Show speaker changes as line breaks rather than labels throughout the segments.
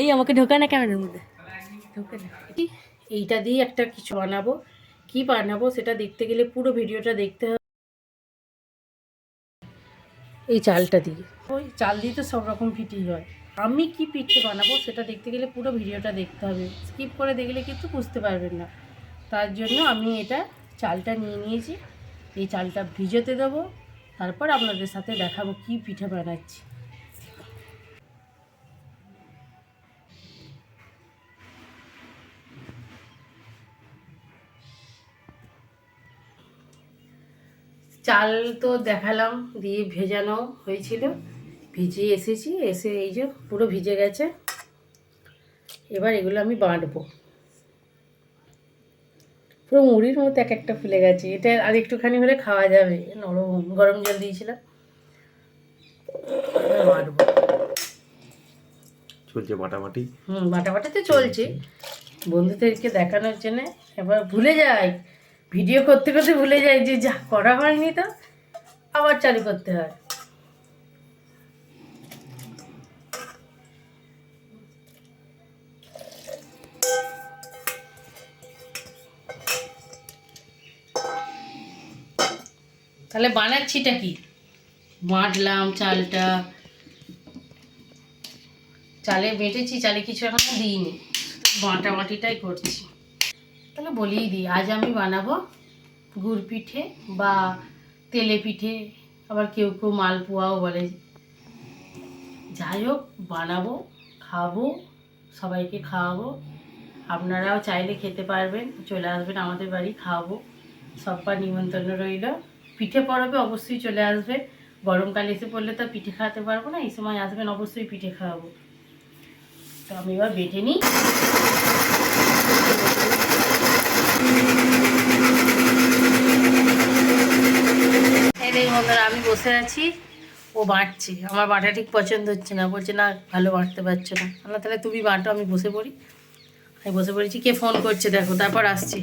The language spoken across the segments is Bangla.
এই আমাকে ঢোকা না ক্যামেরার মধ্যে।
এইটা দিয়ে একটা কিছু বানাবো। কি বানাবো সেটা দেখতে গেলে পুরো ভিডিওটা দেখতে হবে। এই চালটা দিয়ে। ওই চাল দিয়ে তো সব রকম পিঠি হয়। আমি কি পিঠে বানাবো সেটা দেখতে গেলে পুরো ভিডিওটা দেখতে হবে। স্কিপ করে দেখলে কিন্তু বুঝতে পারবেন না। তার জন্য আমি এটা চালটা নিয়ে নিয়েছি। এই চালটা ভিজোতে দেবো। তারপর আপনাদের সাথে দেখাবো কি পিঠে বানাচ্ছি। চাল তো দেখালাম দিয়ে ভেজানো হয়েছিল। ভিজিয়ে এসেছি এসে এই যে পুরো ভিজে গেছে। এবার এগুলো আমি বাঁটবো। পুরো মুড়ির মতো এক একটা ফুলে গেছে। এটা আর একটুখানি হলে খাওয়া যাবে। নরম গরম জল দিয়েছিলাম। বাঁটবো।
চলছে বাটাবাটি?
হুম বাটা তো চলছে। বন্ধুদেরকে দেখানোর জন্য এবার ভুলে যাই। ভিডিও করতে করতে ভুলে যাই যে যা করা হয়নি তো, আবার চালু করতে হয়। তাহলে বানাচ্ছিটা কি? বাঁটলাম চালটা। চালে বেটেছি, চালে কিছু এখন দিইনি। বাঁটা বাটিটাই করছি। তাহলে বলেই দিই, আজ আমি বানাবো গুড় পিঠে বা তেলে পিঠে আবার কেউ কেউ মালপোয়াও বলে। যাই হোক বানাবো, খাব, সবাইকে খাওয়াবো। আপনারাও চাইলে খেতে পারবেন, চলে আসবেন আমাদের বাড়ি খাওয়াবো সব্বার নিমন্ত্রণ রইল। পিঠে পরবে অবশ্যই চলে আসবে। গরমকাল এসে পড়লে তো পিঠে খাওয়াতে পারব না, এই সময় আসবেন অবশ্যই পিঠে খাওয়াবো। তো আমি এবার বেটে নিই এই দেখুন বন্ধুরা আমি বসে আছি। ও বাঁটছে। আমার বাটা ঠিক পছন্দ হচ্ছে না। বলছে না ভালো বাঁটতে পারছ না। আল্লাহ তাহলে তুমি বাঁটো আমি বসে পড়ি। আমি বসে পড়েছি। কে ফোন করছে? দেখো তারপর আসছি।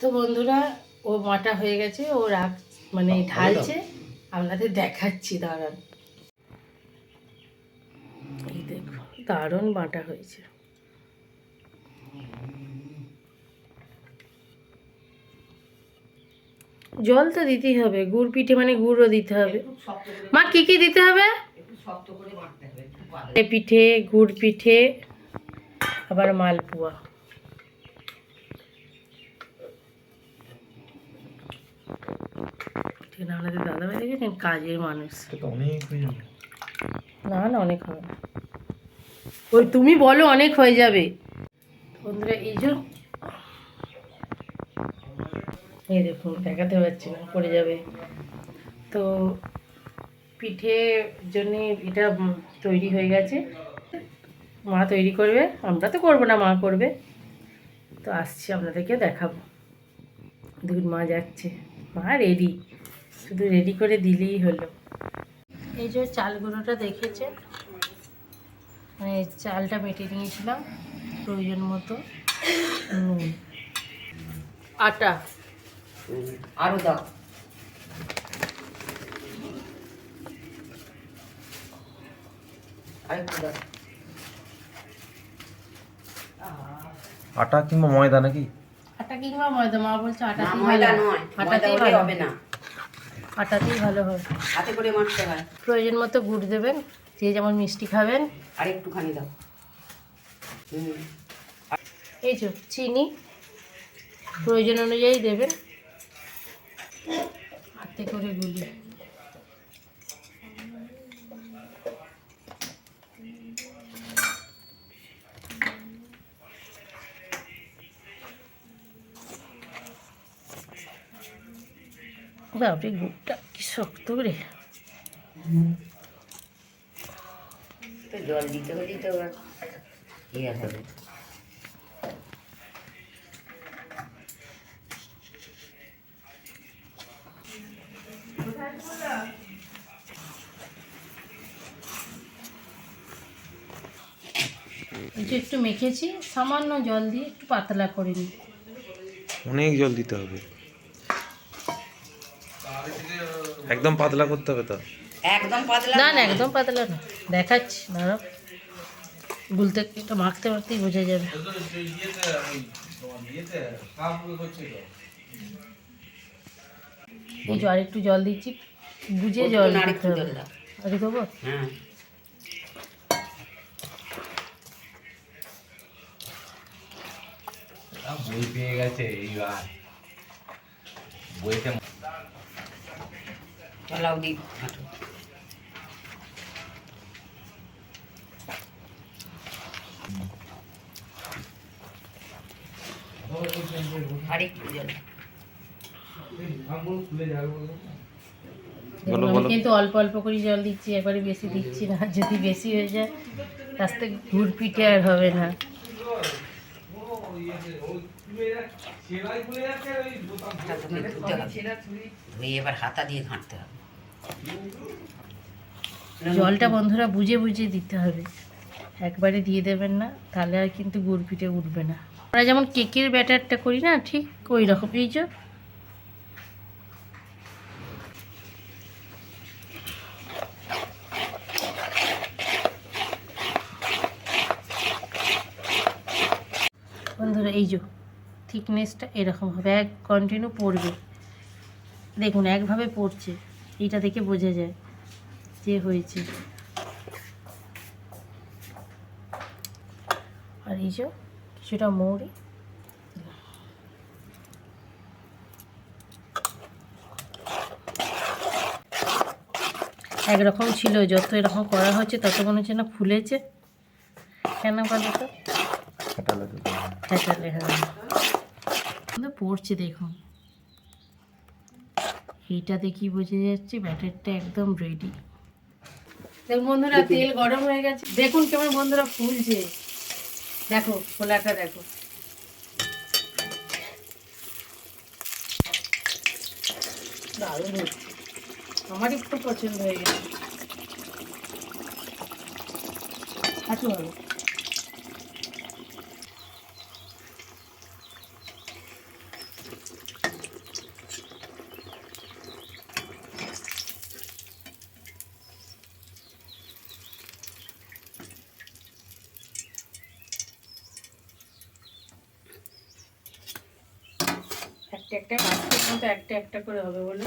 তো বন্ধুরা ও বাঁটা হয়ে গেছে। ও রাখ মানে ঢালছে। আপনাদের দেখাচ্ছি দাঁড়ান। এই দেখো দারুণ বাঁটা হয়েছে। জল তো দিতেই হবে গুড় পিঠে মানে গুড়ও দিতে হবে। মা কি কি দিতে হবে? পিঠে গুড় পিঠে আবার মালপোয়া। আপনাদের দাদা ভাই দেখেছেন কাজের মানুষ।
তো অনেক যাবে।
না না অনেক হবে। না। ওই তুমি বলো অনেক হয়ে যাবে। বন্ধুরা এই যে এই দেখুন দেখাতে পারছি না, পড়ে যাবে। তো পিঠে জন্য এটা তৈরি হয়ে গেছে। মা তৈরি করবে, আমরা তো করব না, মা করবে। তো আসছি, আপনাদেরকে দেখাবো। দেখুন মা যাচ্ছে। মা রেডি শুধু রেডি করে দিলেই হলো। এই যে চাল গুঁড়োটা দেখেছে? মানে চালটা বেটে নিয়েছিলাম, প্রয়োজন মতো নুন। আটা।
আরও দাও।
আটা কিংবা ময়দা নাকি?
আটা কিংবা ময়দা মা বলছে আটাতেই
ময়দা নয়
আটাতেই ভালো।
হবে না।
আটাতেই ভালো হয়।
হাতে করে মারতে হয়।
প্রয়োজন মতো গুড় দেবেন যে যেমন মিষ্টি খাবেন।
আর একটুখানি দাও।
এই যে চিনি প্রয়োজন অনুযায়ী দেবেন। হাতে করে গুলি। বাপরে গুড়টা কি শক্ত রে
জল দিতে হলে তো
যে একটু মেখেছি সামান্য জল দিয়ে একটু পাতলা করে নিই।
অনেক জল দিতে হবে। একদম পাতলা করতে হবে তো?
একদম পাতলা
না না একদম পাতলা না দেখাচ্ছি দাঁড়াও। গুলতে এটা মাখতে মাখতেই বোঝা যাবে। এই যে আরেকটু জল দিচ্ছি বুঝে জল
আর
দিতে হবে।
জল
দেবো
হ্যাঁ।
বই পেয়ে গেছে এইবার। বইতে
কিন্তু অল্প অল্প করে জল দিচ্ছি একবারে বেশি দিচ্ছি না। যদি বেশি হয়ে যায় আস্তে ঘুর পিঠে আর হবে না।
ধুয়ে এবার হাতা দিয়ে ঘাঁটতে হবে।
জলটা বন্ধুরা বুঝে বুঝে দিতে হবে। একবারে দিয়ে দেবেন না তাহলে আর কিন্তু গুড় পিঠে উঠবে না। আমরা যেমন কেকের ব্যাটারটা করি না ঠিক ওই রকম এই যে বন্ধুরা এই থিকনেসটা এরকম হবে, এক কন্টিনিউ পড়বে। দেখুন, একভাবে পড়ছে, এইটা দেখে বোঝা যায় যে হয়েছে। আর এই যে কিছুটা মৌরি একরকম ছিল, যত এরকম করা হচ্ছে, তত মনে হচ্ছে না ফুলেছে। কেন বলো তো? হ্যাঁ কিন্তু পড়ছে দেখুন এইটা দেখি বোঝা যাচ্ছে ব্যাটারটা একদম রেডি দেখুন বন্ধুরা তেল গরম হয়ে গেছে। দেখুন কেমন বন্ধুরা ফুলছে। দেখো খোলাটা দেখো। দারুণ হচ্ছে। আমারই খুব পছন্দ হয়ে গেছে। আচ্ছা ভালো একটা একটা কাজ একটা একটা করে হবে বলে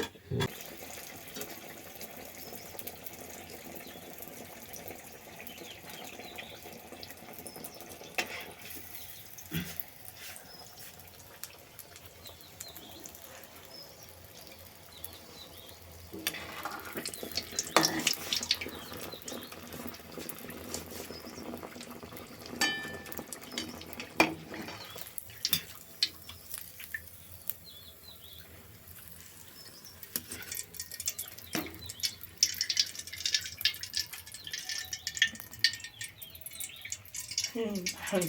হুম,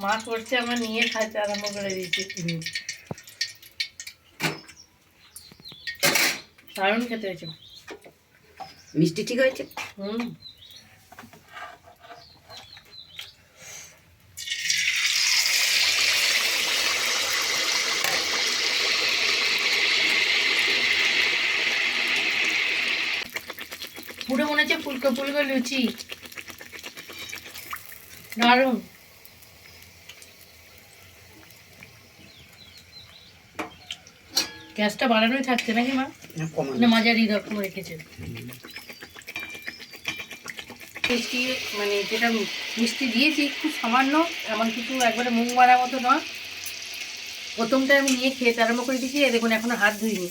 মা করছে আমার নিয়ে খাইতে আরম্ভ করে দিয়েছে। দারুণ খেতে হয়েছে।
মিষ্টি ঠিক হয়েছে?
হুম। পুরো মনে হচ্ছে ফুলকো ফুলকো লুচি। দারুণ। গ্যাসটা বাড়ানোই থাকছে নাকি মা?
না কমানো
না মাঝারি রকম রেখেছে। মিষ্টি মানে যেটা মিষ্টি দিয়েছি খুব সামান্য এমন কিছু একবারে মুখ মারা মতো নয়। প্রথমটা আমি নিয়ে খেতে আরম্ভ করে দিয়েছি দেখুন এখনও হাত ধুইনি।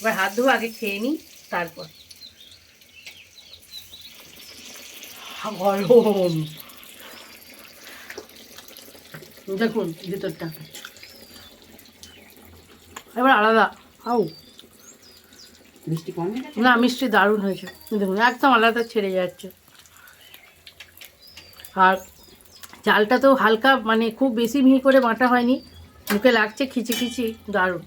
এবার হাত ধোয়া আগে খেয়ে নিই তারপর। গরম! দেখুন ভিতরটা। এবার আলাদা। আউ।
মিষ্টি কম
না মিষ্টি দারুণ হয়েছে। দেখুন একদম আলাদা ছেড়ে যাচ্ছে। আর চালটা তো হালকা মানে খুব বেশি মিহি করে বাটা হয়নি। মুখে লাগছে খিচি খিচি দারুণ।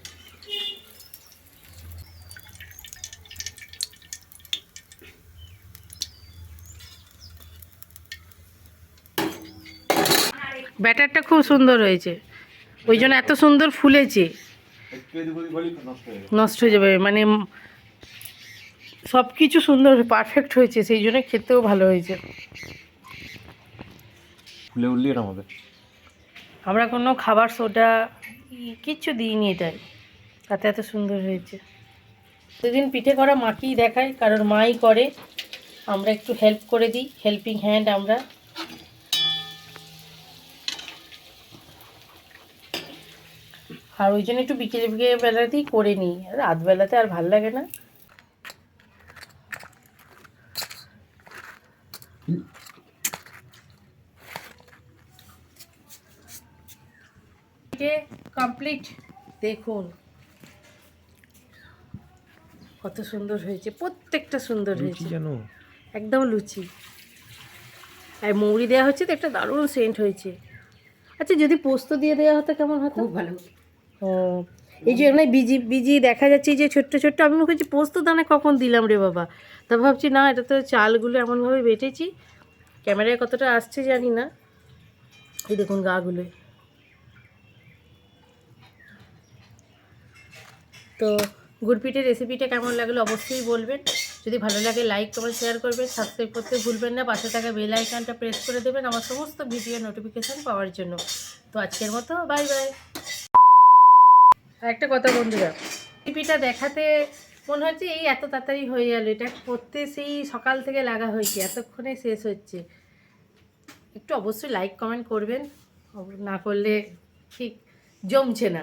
ব্যাটারটা খুব সুন্দর হয়েছে। ওই জন্য এত সুন্দর ফুলেছে। নষ্ট হয়ে যাবে। মানে সব কিছু সুন্দর পারফেক্ট হয়েছে সেই জন্য খেতেও ভালো হয়েছে।
ফুলে উঠলি
আমরা কোনো খাবার সোডা কিচ্ছু দিইনি এটাই তাতে এত সুন্দর হয়েছে। সেদিন পিঠে করা মাকেই দেখায় কারণ মাই করে। আমরা একটু হেল্প করে দিই হেল্পিং হ্যান্ড আমরা। আর ওই জন্য একটু বিকেলে বিকেলে বেলাতেই করে নিই। রাতবেলাতে আর ভালো লাগে না। কমপ্লিট দেখুন। কত সুন্দর হয়েছে প্রত্যেকটা সুন্দর হয়েছে।
জানো
একদম লুচি। আর মৌরি দেওয়া হচ্ছে তো একটা দারুণ সেন্ট হয়েছে। আচ্ছা যদি পোস্ত দিয়ে দেওয়া হতো কেমন হতো?
খুব ভালো
এই যে এখানে বিজি বিজি দেখা যাচ্ছে যে ছোট্ট ছোট্ট, আমি করছি পোস্ত দানা কখন দিলাম রে বাবা? তা ভাবছি, না, এটা তো চালগুলো এমনভাবে বেটেছি, ক্যামেরায় কতটা আসছে জানি না। এই দেখুন গাগুলো। তো গুড়পিঠের রেসিপিটা কেমন লাগল অবশ্যই বলবেন। যদি ভালো লাগে লাইক কমেন্ট শেয়ার করবেন। সাবস্ক্রাইব করতে ভুলবেন না। পাশে থাকা বেল আইকনটা প্রেস করে দেবেন আমার সমস্ত ভিডিও নোটিফিকেশান পাওয়ার জন্য। তো আজকের মতো বাই বাই একটা কথা বন্ধুরা রেসিপিটা দেখাতে মনে হচ্ছে এই এত তাড়াতাড়ি হয়ে গেল, এটা করতে সেই সকাল থেকে লাগা হয়েছে, এতক্ষণে শেষ হচ্ছে। একটু অবশ্যই লাইক কমেন্ট করবেন, না করলে ঠিক জমছে না।